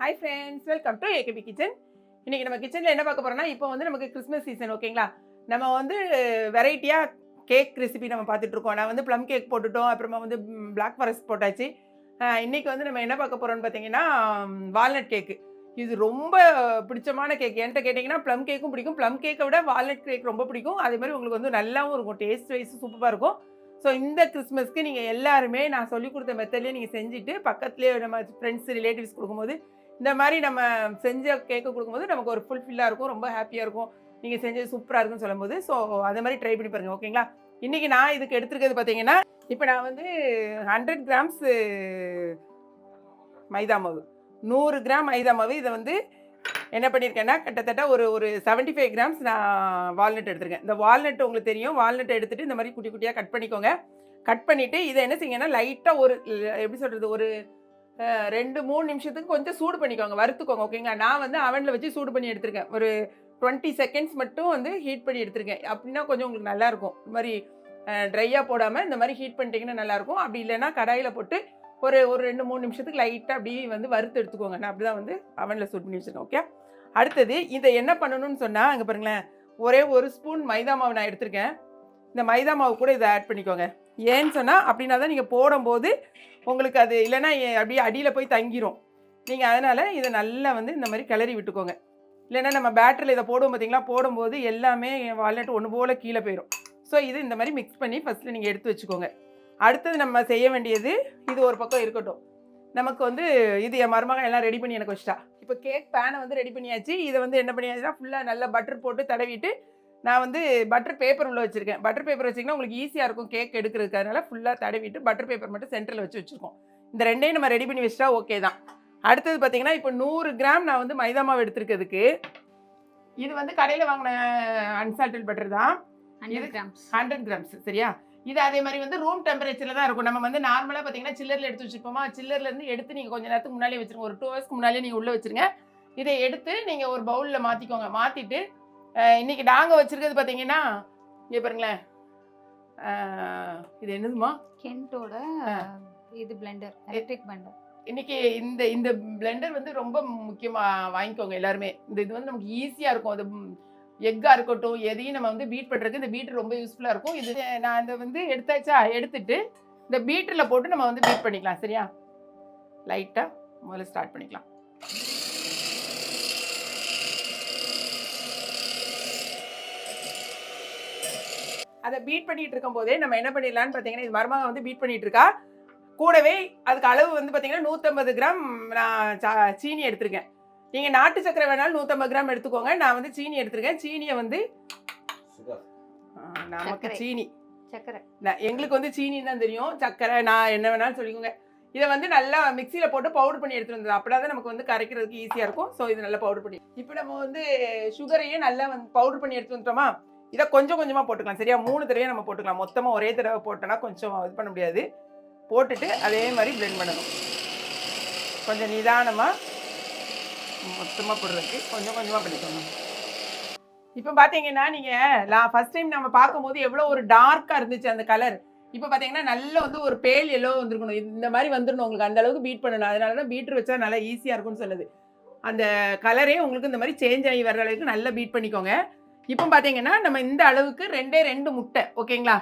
Hi friends welcome to AKP kitchen இன்றைக்கி நம்ம கிச்சனில் என்ன பார்க்க போகிறோம்னா இப்போ வந்து நமக்கு கிறிஸ்மஸ் சீசன் ஓகேங்களா நம்ம வந்து வெரைட்டியாக கேக் ரெசிபி நம்ம பார்த்துட்ருக்கோம் நான் வந்து ப்ளம் கேக் போட்டுட்டோம் அப்புறமா வந்து பிளாக் ஃபாரஸ்ட் போட்டாச்சு. இன்றைக்கி வந்து நம்ம என்ன பார்க்க போகிறோன்னு பார்த்தீங்கன்னா வால்நட் கேக்கு இது ரொம்ப பிடிச்சமான கேக் என்கிட்ட கேட்டிங்கன்னா ப்ளம் கேக்கும் பிடிக்கும். ப்ளம் கேக்கை விட வால்நட் கேக் ரொம்ப பிடிக்கும். அதே மாதிரி உங்களுக்கு வந்து நல்லாவும் இருக்கும். டேஸ்ட் வைஸ் சூப்பராக இருக்கும். ஸோ இந்த கிறிஸ்மஸ்க்கு நீங்கள் எல்லாருமே நான் சொல்லி கொடுத்த மெத்தட்லேயே நீங்கள் செஞ்சுட்டு பக்கத்துலேயே நம்ம ஃப்ரெண்ட்ஸ் ரிலேட்டிவ்ஸ் கொடுக்கும்போது இந்த மாதிரி நம்ம செஞ்ச கேக்கு கொடுக்கும்போது நமக்கு ஒரு ஃபுல்ஃபில்லாக இருக்கும் ரொம்ப ஹாப்பியாக இருக்கும். நீங்கள் செஞ்சது சூப்பராக இருக்குன்னு சொல்லும்போது ஸோ அதே மாதிரி ட்ரை பண்ணி பாருங்கள் ஓகேங்களா இன்றைக்கி நான் இதுக்கு எடுத்துருக்கிறது பார்த்தீங்கன்னா இப்போ நான் வந்து ஹண்ட்ரட் கிராம்ஸ் மைதா மாவு நூறு கிராம் மைதா மாவு இதை வந்து என்ன பண்ணியிருக்கேன்னா கிட்டத்தட்ட ஒரு ஒரு செவன்ட்டி ஃபைவ் கிராம்ஸ் நான் வால்நட் எடுத்திருக்கேன். இந்த வால்நட் உங்களுக்கு தெரியும் வால்நட் எடுத்துகிட்டு இந்த மாதிரி குட்டி குட்டியாக கட் பண்ணிக்கோங்க. கட் பண்ணிவிட்டு இதை என்ன செய்யுங்கன்னா லைட்டாக ஒரு எப்படி சொல்கிறது ஒரு ரெண்டு மூணு நிமிஷத்துக்கு கொஞ்சம் சூடு பண்ணிக்கோங்க வறுத்துக்கோங்க ஓகேங்களா? நான் வந்து அவனில் வச்சு சூடு பண்ணி எடுத்திருக்கேன். ஒரு டுவெண்ட்டி செகண்ட்ஸ் மட்டும் வந்து ஹீட் பண்ணி எடுத்திருக்கேன். அப்படின்னா கொஞ்சம் உங்களுக்கு நல்லாயிருக்கும் இந்த மாதிரி ட்ரையாக போடாமல் இந்த மாதிரி ஹீட் பண்ணிட்டீங்கன்னா நல்லாயிருக்கும் அப்படி இல்லைன்னா கடாயில் போட்டு ஒரு ஒரு ரெண்டு மூணு நிமிஷத்துக்கு லைட்டாக அப்படியே வந்து வறுத்து எடுத்துக்கோங்க. நான் அப்படி தான் வந்து அவனில் சூட் பண்ணி வச்சுருக்கேன் ஓகே அடுத்தது இதை என்ன பண்ணணும்னு சொன்னால் அங்கே பாருங்களேன் ஒரே ஒரு ஸ்பூன் மைதா மாவு நான் எடுத்திருக்கேன். இந்த மைதா மாவு கூட இதை ஆட் பண்ணிக்கோங்க. ஏன்னு சொன்னால் அப்படின்னா தான் நீங்கள் போடும்போது உங்களுக்கு அது இல்லைன்னா அப்படியே அடியில் போய் தங்கிரும். நீங்கள் அதனால் இதை நல்லா வந்து இந்த மாதிரி கிளறி விட்டுக்கோங்க. இல்லைன்னா நம்ம பேட்டரியில் இதை போடுவோம் பார்த்தீங்களா? போடும்போது எல்லாமே வால்நட் ஒன்று போல் கீழே போயிடும் ஸோ இது இந்த மாதிரி மிக்ஸ் பண்ணி ஃபஸ்ட்டு நீங்கள் எடுத்து வச்சுக்கோங்க. அடுத்தது நம்ம செய்ய வேண்டியது இது ஒரு பக்கம் இருக்கட்டும். நமக்கு வந்து இது என் மருமகன் எல்லாம் ரெடி பண்ணி எனக்கு வச்சிட்டா. இப்போ கேக் பேனை வந்து ரெடி பண்ணியாச்சு. இதை வந்து என்ன பண்ணியாச்சுன்னா ஃபுல்லாக நல்லா பட்டர் போட்டு தடவிட்டு நான் வந்து பட்டர் பேப்பர் உள்ள வச்சுருக்கேன். பட்டர் பேப்பர் வச்சிங்கன்னா உங்களுக்கு ஈஸியாக இருக்கும் கேக் எடுக்கிறதுக்கு அதனால ஃபுல்லாக தடவிட்டு பட்டர் பேப்பர் மட்டும் சென்டரில் வச்சு வச்சுருக்கோம். இந்த ரெண்டையும் நம்ம ரெடி பண்ணி வச்சிட்டா ஓகே தான். அடுத்தது பார்த்தீங்கன்னா இப்போ நூறு கிராம் நான் வந்து மைதா மாவு எடுத்துருக்கிறதுக்கு. இது வந்து கடையில் வாங்கின அன்சால்டட் பட்டர் தான். ஹண்ட்ரட் கிராம்ஸ் ஹண்ட்ரட் கிராம்ஸ் சரியா? இது அதே மாதிரி வந்து ரூம் டெம்பரேச்சரில் தான் இருக்கும். நம்ம வந்து நார்மலாக பார்த்தீங்கன்னா சில்லரில் எடுத்து வச்சுருப்போமா? சில்லர்லேருந்து எடுத்து நீங்கள் கொஞ்சம் நேரத்துக்கு முன்னாலே வச்சுருங்க. ஒரு டூ ஹவர்ஸ்க்கு முன்னாலே நீங்கள் உள்ளே வச்சுருங்க. இதை எடுத்து நீங்கள் ஒரு பவுலில் மாற்றிக்கோங்க மாற்றிட்டு இன்னைக்கு நாங்கள் வச்சுருக்கிறது பார்த்தீங்கன்னா இங்கே பாருங்களேன். இது என்னதுமா கென்ட்டோட இது பிளெண்டர் எலக்ட்ரிக் பிளெண்டர் இன்னைக்கு இந்த இந்த பிளெண்டர் வந்து ரொம்ப முக்கியமாக வாங்கிக்கோங்க எல்லாருமே. இந்த இது வந்து நமக்கு ஈஸியாக இருக்கும். அது எக்காக இருக்கட்டும் எதையும் நம்ம வந்து பீட் பண்ணுறதுக்கு இந்த பீட்டர் ரொம்ப யூஸ்ஃபுல்லாக இருக்கும். இது நான் இதை வந்து எடுத்தாச்சா எடுத்துட்டு இந்த பீட்டரில் போட்டு நம்ம வந்து பீட் பண்ணிக்கலாம் சரியா? லைட்டாக முதல்ல ஸ்டார்ட் பண்ணிக்கலாம். அதை பீட் பண்ணிட்டு இருக்கும் போதே நம்ம என்ன பண்ணிடலாம்னு பார்த்தீங்கன்னா இது மருமக வந்து பீட் பண்ணிட்டு இருக்கா. கூடவே அதுக்கு அளவு வந்து பார்த்தீங்கன்னா நூற்றம்பது கிராம் நான் சா- சீனி எடுத்திருக்கேன். நீங்கள் நாட்டு சக்கரை வேணாலும் நூற்றம்பது கிராம் எடுத்துக்கோங்க. நான் வந்து சீனி எடுத்திருக்கேன். சீனியை வந்து நமக்கு. சீனி. சக்கரை நான் எங்களுக்கு வந்து சீனி தான் தெரியும். சக்கரை நான் என்ன வேணாலும் சொல்லிக்கோங்க. இதை வந்து நல்லா மிக்சியில் போட்டு பவுடர் பண்ணி எடுத்துட்டு வந்தது. அப்படின்னா தான் நமக்கு வந்து கரைக்கிறதுக்கு ஈஸியாக இருக்கும். ஸோ இது நல்லா பவுடர் பண்ணி இப்போ நம்ம வந்து சுகரையும் நல்லா வந்து பவுடர் பண்ணி எடுத்து வந்துட்டோமா? இதை கொஞ்சம் கொஞ்சமாக போட்டுக்கலாம். சரியா? மூணு தடவையும் நம்ம போட்டுக்கலாம். மொத்தமாக ஒரே தடவை போட்டோன்னா கொஞ்சம் இது பண்ண முடியாது. போட்டுட்டு அதே மாதிரி பிளெண்ட் பண்ணணும். கொஞ்சம் நிதானமாக மொத்தமாக போடுறதுக்கு கொஞ்சம் கொஞ்சமாக பண்ணிக்கணும் இப்போ பார்த்தீங்கன்னா நீங்கள் நான் ஃபஸ்ட் டைம் நம்ம பார்க்கும்போது எவ்வளோ ஒரு டார்க்காக இருந்துச்சு அந்த கலர் இப்போ பார்த்தீங்கன்னா நல்ல வந்து ஒரு பேல் எல்லோ வந்திருக்கணும். இந்த மாதிரி வந்துடணும். உங்களுக்கு அந்த அளவுக்கு பீட் பண்ணணும். அதனால தான் பீட்ரு வச்சா நல்லா ஈஸியாக இருக்கும்னு சொல்லுது. அந்த கலரே உங்களுக்கு இந்த மாதிரி சேஞ்ச் ஆகி வர அளவுக்கு நல்லா பீட் பண்ணிக்கோங்க. இப்போ பார்த்தீங்கன்னா நம்ம இந்த அளவுக்கு ரெண்டே ரெண்டு முட்டை ஓகேங்களா?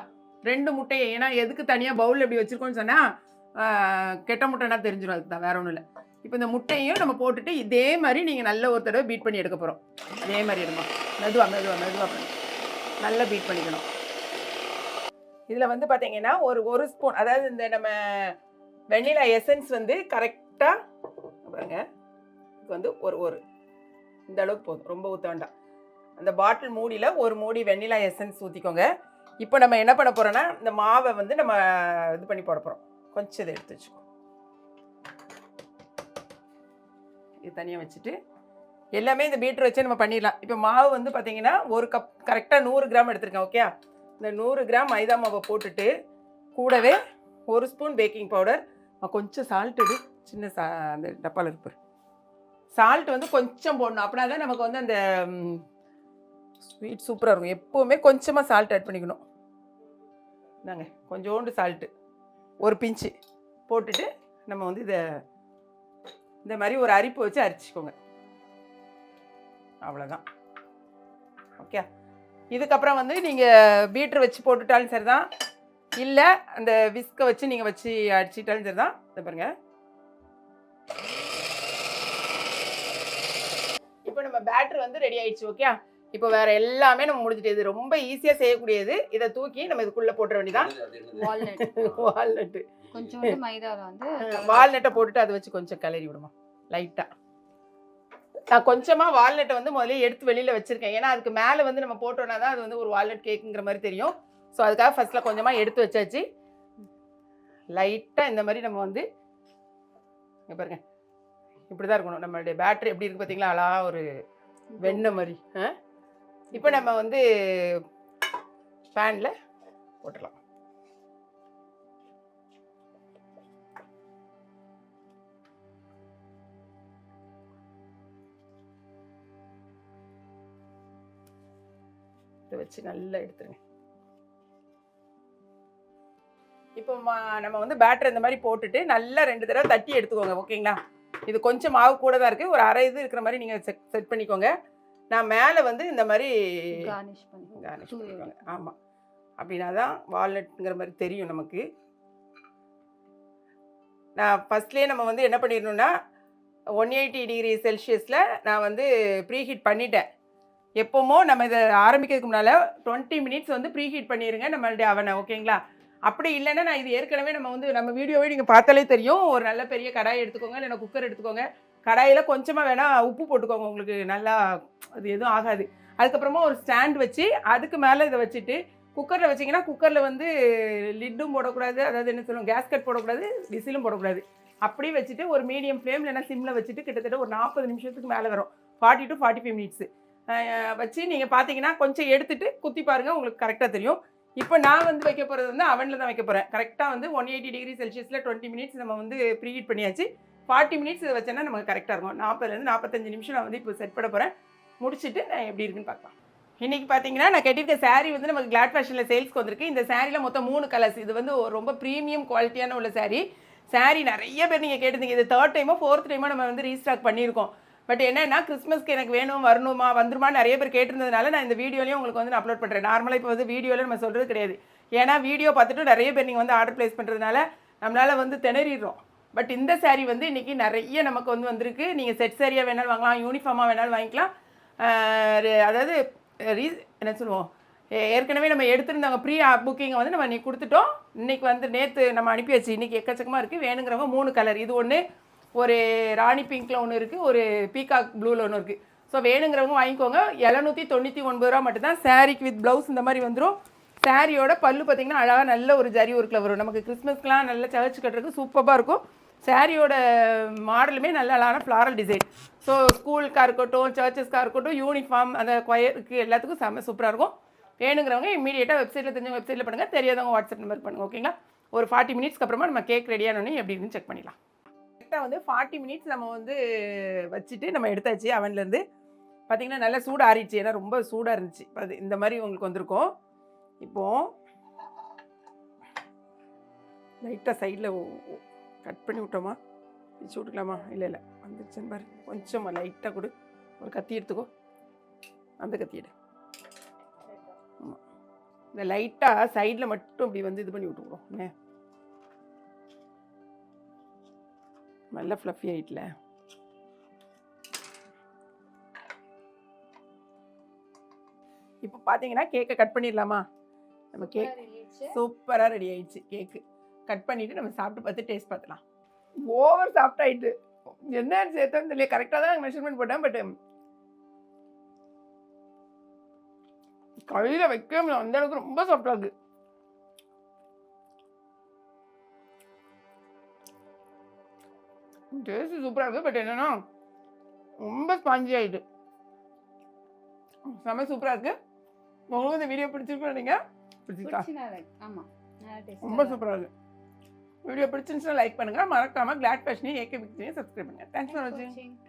ரெண்டு முட்டையை ஏன்னா எதுக்கு தனியாக பவுல் எப்படி வச்சுருக்கோன்னு சொன்னால் கெட்ட முட்டைனா தெரிஞ்சிடும் அதுக்கு தான் வேற ஒன்றும் இல்லை. இப்போ இந்த முட்டையும் நம்ம போட்டுட்டு இதே மாதிரி நீங்கள் நல்ல ஒரு தடவை பீட் பண்ணி எடுக்க போகிறோம் அதே மாதிரி எடுமா? மெதுவா மெதுவா மெதுவா நல்லா பீட் பண்ணிக்கணும். இதில் வந்து பார்த்தீங்கன்னா ஒரு ஒரு ஸ்பூன் அதாவது இந்த நம்ம வெண்ணிலா எசன்ஸ் வந்து கரெக்டாக பாருங்க இது வந்து ஒரு ஒரு இந்த அளவுக்கு போதும். ரொம்ப ஊற்ற வேண்டாம். அந்த பாட்டில் மூடியில் ஒரு மூடி வெண்ணிலா எசன்ஸ் ஊற்றிக்கோங்க இப்போ நம்ம என்ன பண்ண போகிறோன்னா இந்த மாவை வந்து நம்ம இது பண்ணி போட போகிறோம் கொஞ்சம் இதை எடுத்து வச்சுக்கோ. இது தனியாக வச்சுட்டு எல்லாமே இந்த பீட்டர் வச்சு நம்ம பண்ணிடலாம். இப்போ மாவு வந்து பார்த்தீங்கன்னா ஒரு கப் கரெக்டாக நூறு கிராம் எடுத்திருக்கேன் ஓகே இந்த நூறு கிராம் மைதா மாவை போட்டுட்டு கூடவே ஒரு ஸ்பூன் பேக்கிங் பவுடர் கொஞ்சம் சால்ட் எடு சின்ன சா அந்த டப்பாவில் இருப்பார் சால்ட் வந்து கொஞ்சம் போடணும். அப்படின்னா தான் நமக்கு வந்து அந்த ஸ்வீட் சூப்பராக இருக்கும். எப்போவுமே கொஞ்சமாக சால்ட் ஆட் பண்ணிக்கணும். இந்தாங்க கொஞ்சோண்டு சால்ட்டு ஒரு பிஞ்சு போட்டுட்டு நம்ம வந்து இதை இந்த மாதிரி ஒரு அரிப்பு வச்சு அரிச்சிக்கோங்க. அவ்வளோதான் ஓகே இதுக்கப்புறம் வந்து நீங்கள் பீட்ரு வச்சு போட்டுட்டாலும் சரி தான் இல்லை அந்த விஸ்கை வச்சு நீங்கள் வச்சு அடிச்சிட்டாலும் சரி தான் இதை பாருங்கள் இப்போ நம்ம பேட்ரு வந்து ரெடி ஆயிடுச்சு ஓகே இப்போ வேற எல்லாமே நம்ம முடிஞ்சிட்டு இது ரொம்ப ஈஸியாக செய்யக்கூடியது. இதை தூக்கி நம்ம இதுக்குள்ளே போட்டுற வேண்டியதான் வால்நட் வால்நட்டு கொஞ்சோண்டு மைதால வந்து வால்நட்டை போட்டுட்டு அதை வச்சு கொஞ்சம் கிளறி விடுமா? லைட்டாக நான் கொஞ்சமாக வால்நட்டை வந்து முதல்ல எடுத்து வெளியில் வச்சுருக்கேன். ஏன்னா அதுக்கு மேலே வந்து நம்ம போட்டோன்னா தான் அது வந்து ஒரு வால்நட் கேக்குங்கிற மாதிரி தெரியும். ஸோ அதுக்காக ஃபஸ்ட்டில் கொஞ்சமாக எடுத்து வச்சாச்சு. லைட்டாக இந்த மாதிரி நம்ம வந்து இங்க பாருங்க. இப்படி தான் இருக்கணும். நம்மளுடைய பேட்டரி எப்படி இருக்கு பார்த்தீங்களா அழகா ஒரு வெண்ணெய் மாதிரி. ஆ? இப்போ நம்ம வந்து பேனில் போட்டுடலாம். இதை வச்சு நல்லா எடுத்துருங்க. இப்போ மா- நம்ம வந்து பேட்டர் இந்த மாதிரி போட்டுட்டு நல்லா ரெண்டு தடவை தட்டி எடுத்துக்கோங்க ஓகேங்களா? இது கொஞ்சம் மாவு கூட தான் இருக்குது ஒரு அரை இது இருக்கிற மாதிரி நீங்கள் செட் செட் பண்ணிக்கோங்க. நான் மேலே வந்து இந்த மாதிரி கார்னிஷ் பண்ணி பண்ணிக்கோங்க. ஆமாம் அப்படின்னா தான் வால்நட்ங்கிற மாதிரி தெரியும் நமக்கு. நான் ஃபஸ்ட்லேயே நம்ம வந்து என்ன பண்ணிடணும்னா ஒன் எயிட்டி டிகிரி செல்சியஸில் நான் வந்து ப்ரீஹீட் பண்ணிட்டேன். எப்போமோ நம்ம இதை ஆரம்பிக்கிறதுக்கு முன்னால் டுவெண்ட்டி மினிட்ஸ் வந்து ப்ரீஹீட் பண்ணிடுங்க நம்மளுடைய அவனை ஓகேங்களா? அப்படி இல்லைன்னா நான் இது ஏற்கனவே நம்ம வந்து நம்ம வீடியோவே நீங்கள் பார்த்தாலே தெரியும். ஒரு நல்ல பெரிய கடாய் எடுத்துக்கோங்க இல்லைன்னா குக்கர் எடுத்துக்கோங்க. கடாயில் கொஞ்சமாக வேணால் உப்பு போட்டுக்கோங்க. உங்களுக்கு நல்லா அது எதுவும் ஆகாது. அதுக்கப்புறமா ஒரு ஸ்டாண்ட் வச்சு அதுக்கு மேலே இதை வச்சுட்டு குக்கரில் வச்சிங்கன்னா குக்கரில் வந்து லிட்டும் போடக்கூடாது. அதாவது என்ன சொல்லுவோம் கேஸ்கட் போடக்கூடாது விசிலும் போடக்கூடாது. அப்படியே வச்சுட்டு ஒரு மீடியம் ஃப்ளேம் இல்லைன்னா சிம்மில் வச்சுட்டு கிட்டத்தட்ட ஒரு நாற்பது நிமிஷத்துக்கு மேலே வரும். Forty to forty five minutes வச்சு நீங்கள் பார்த்தீங்கன்னா கொஞ்சம் எடுத்துட்டு குத்தி பாருங்கள் உங்களுக்கு கரெக்டாக தெரியும். இப்போ நான் வந்து வைக்க போகிறது வந்து அவனில் தான் வைக்க போகிறேன் கரெக்டாக வந்து ஒன் எயிட்டி டிகிரி செல்சியஸில் டுவெண்ட்டி மினிட்ஸ் நம்ம வந்து ப்ரீஹீட் பண்ணியாச்சு. ஃபார்ட்டி மினிட்ஸ் இதை வச்சேன்னா நமக்கு கரெக்டாக இருக்கும். நாற்பதுலேருந்து நாற்பத்தஞ்சு நிமிஷம் நான் வந்து இப்போ செட் பண்ண போகிறேன் முடிச்சுட்டு நான் எப்படி இருக்குன்னு பார்க்கலாம். இன்றைக்கி பார்த்தீங்கன்னா நான் கட்டியிருக்க saree வந்து நமக்கு கிளாட் ஃபேஷனில் சேல்ஸ்க்கு வந்திருக்கு. இந்த சாரியில் மொத்தம் மூணு கலர்ஸ் இது வந்து ஒரு ரொம்ப ப்ரீமியம் குவாலிட்டியான உள்ள saree. saree நிறைய பேர் நீங்கள் கேட்டிருந்தீங்க. இது தேர்ட் டைமோ ஃபோர்த் டைமோ நம்ம வந்து ரீஸ்டாக் பண்ணியிருக்கோம். பட் என்னென்னா கிறிஸ்மஸ்க்கு எனக்கு வேணும் வரணுமா வந்துருமா நிறைய பேர் கேட்டிருந்ததுனால நான் இந்த வீடியோலையும் உங்களுக்கு வந்து நான் அப்லோட் பண்ணுறேன் நார்மலாக இப்போ வந்து வீடியோவில் நம்ம சொல்கிறது கிடையாது. ஏன்னா வீடியோ பார்த்துட்டு நிறைய பேர் நீங்கள் வந்து ஆர்டர் ப்ளேஸ் பண்ணுறதுனால நம்மளால் வந்து திணறிடுறோம். பட் இந்த saree வந்து இன்றைக்கி நிறைய நமக்கு வந்து வந்திருக்கு. நீங்கள் செட் சாரியாக வேணாலும் வாங்கலாம் யூனிஃபார்மாக வேணாலும் வாங்கிக்கலாம். அதாவது ரீ என்ன சொல்லுவோம்? ஏற்கனவே நம்ம எடுத்திருந்தாங்க ப்ரீ புக்கிங்கை ah, வந்து நம்ம இன்றைக்கி கொடுத்துட்டோம். இன்னைக்கு வந்து நேற்று நம்ம அனுப்பி வச்சு இன்றைக்கி எக்கச்சக்கமாக இருக்குது வேணுங்கிறவங்க மூணு கலர் இது ஒன்று ஒரு ராணி பிங்க்கில் ஒன்று இருக்குது ஒரு பீகாக் ப்ளூவில் ஒன்று இருக்குது ஸோ வேணுங்கிறவங்க வாங்கிக்கோங்க. எழுநூற்றி தொண்ணூற்றி ஒன்பது ரூபா மட்டும்தான் சாரீக்கு வித் ப்ளவுஸ் இந்த மாதிரி வந்துடும் சாரியோட பல்லு பார்த்தீங்கன்னா அழகாக நல்ல ஒரு ஜரி ஒர்க்கில் வரும். நமக்கு கிறிஸ்மஸ்க்குலாம் நல்ல சர்ச் கட்டுறதுக்கு சூப்பராக இருக்கும். சாரியோட மாடலுமே நல்ல அழகான ஃப்ளாரல் டிசைன் ஸோ ஸ்கூலுக்காக இருக்கட்டும் சர்ச்சஸ்க்காக இருக்கட்டும் யூனிஃபார்ம் அந்த கொயருக்கு எல்லாத்துக்கும் செம்ம சூப்பராக இருக்கும். வேணுங்கிறவங்க இமீடியட்டாக வெப்சைட்டில் தெரிஞ்சவங்க வெப்சைட்டில் பண்ணுங்கள் தெரியாதவங்க வாட்ஸ்அப் நம்பர் பண்ணுங்கள் ஓகேங்களா ஒரு ஃபார்ட்டி மினிட்ஸ்க்கு அப்புறமா நம்ம கேக் ரெடியானோடனே எப்படி செக் பண்ணிடலாம். கரெக்டாக வந்து ஃபார்ட்டி மினிட்ஸ் நம்ம வந்து வச்சுட்டு நம்ம எடுத்தாச்சு அவன்லேருந்து பார்த்திங்கன்னா நல்லா சூடாக ஆறிடுச்சு ஏன்னா ரொம்ப சூடாக இருந்துச்சு. அது இந்த மாதிரி உங்களுக்கு வந்திருக்கும். இப்போது லைட்டாக சைடில் கட் பண்ணி விட்டோமா? பிச்சு விட்டுக்கலாமா? இல்லை இல்லை. வந்துருச்சுன்னு பாரு. கொஞ்சமாக லைட்டாக கொடு. ஒரு கத்தி எடுத்துக்கோ. அந்த கத்தியிட ஆமாம் இந்த லைட்டாக சைடில் மட்டும் இப்படி வந்து இது பண்ணி விட்டுக்கிறோம் என்ன? நல்ல ஃப்ளஃபி ஆயிட்டல. இப்போ பார்த்தீங்கன்னா கேக்கை கட் பண்ணிடலாமா? நம்ம கேக் சூப்பராக ரெடி ஆயிடுச்சு கேக்கு கட் பண்ணிவிட்டு நம்ம சாப்பிட்டு பார்த்து டேஸ்ட் பார்த்துலாம் ஓவர் சாஃப்ட் ஆயிட்டு. என்ன சேர்த்தோன்னு தெரியல. கரெக்டாக தான் மெஷர்மெண்ட் போட்டேன் பட் கையில் வைக்க முடியல. அந்த அளவுக்கு ரொம்ப சாஃப்டாக இருக்கு. டேஸ்ட் சூப்பராக இருக்குது பட் என்னன்னா ரொம்ப ஸ்பாஞ்சி ஆயிட்டு. செம்ம சூப்பராக இருக்குது உங்களுக்கு இந்த வீடியோ பிடிச்சிருக்குன்னு நினைக்கிறேன். பிடிச்சிருக்கா? ரொம்ப சூப்பராக இருக்கு. வீடியோ பிடிச்சிருந்துச்சுன்னா லைக் பண்ணுங்கள் மறக்காமல் கிளாட் ஃபேஷனையும் ஏகே பிக்சரையும் சப்ஸ்கிரைப் பண்ணுங்கள் தேங்க்ஸ் ஃபார் வாட்சிங்.